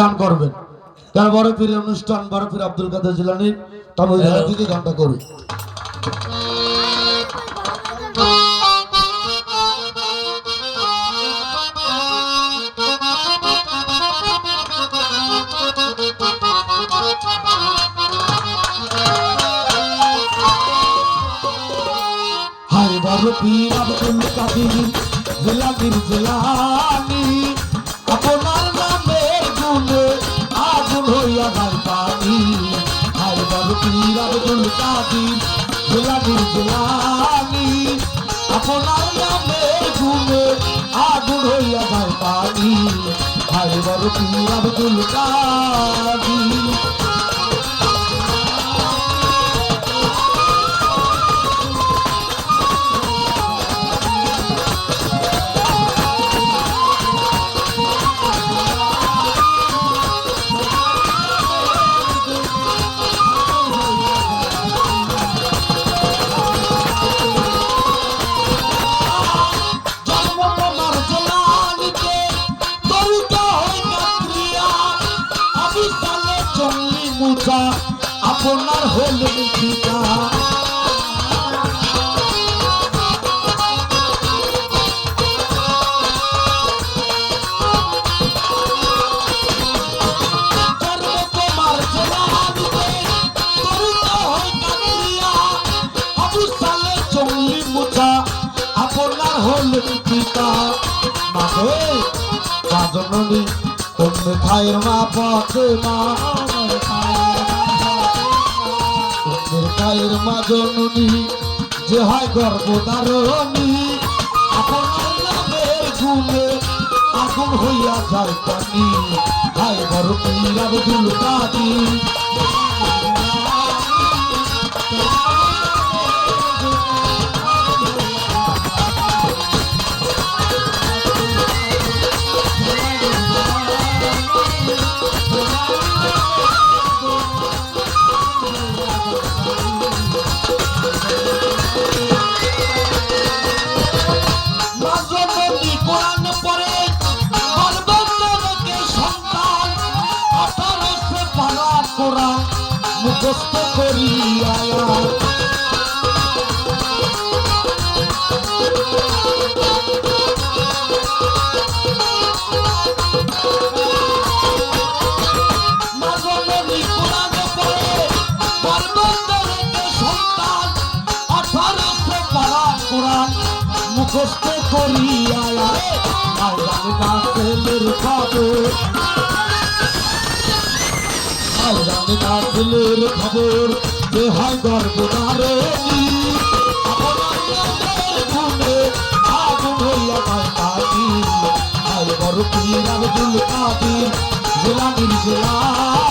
গান করবেন। তার বড় পীরের অনুষ্ঠান বড় পীর আব্দুল কাদের জিলানির তবে থেকে গানটা করি হাই বড় পীর আব্দুল কাদের জিলানির জিলানি। কাদের জিলানির জিলানি আপনার নামের গুণে আগুন হইয়া যায় পানি। ভাই বড় আব্দুল কাদের রাজননী অন্য ভাইয়ের মা পথে মা ভাইয়ের মা জননী যে হয় গর্ভধারণী আপনার নামের গুণে আগুন হইয়া যায় পানি। হায় বড় পীর আব্দুল কাদির পারা কোরআন মুখস্থ করিয়া। আইরান গাছেলের খবর আইরান গাছেলের খবর যে হয় পানি আই বড় পীর আব্দুল কাদির জেলানির জেলানি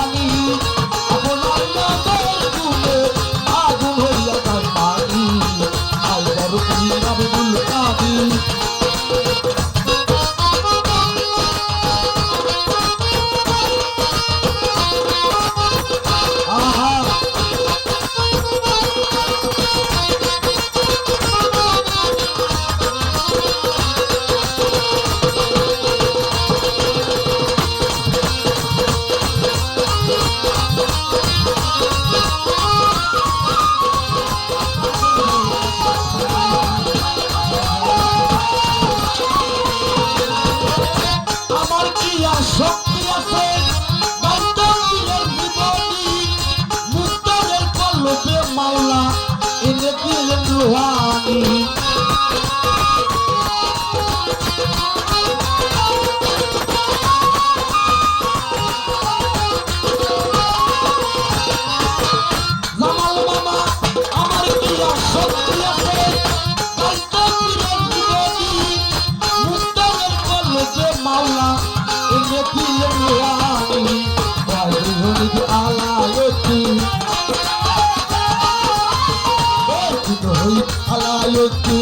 হলিদ আলায়তি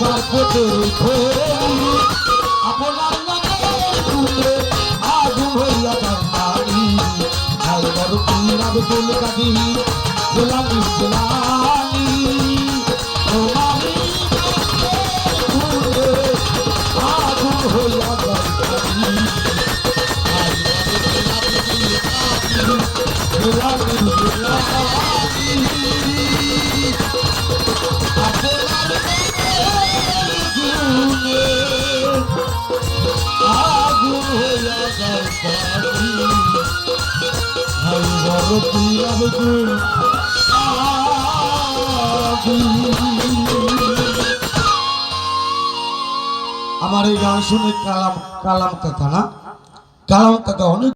বারকতের খোরি আপনার নামের গুণে আগুন হইয়া গোলামি আমার এই গান শুনে কালাম কালাম কাকা না? কালাম কাকা অনেক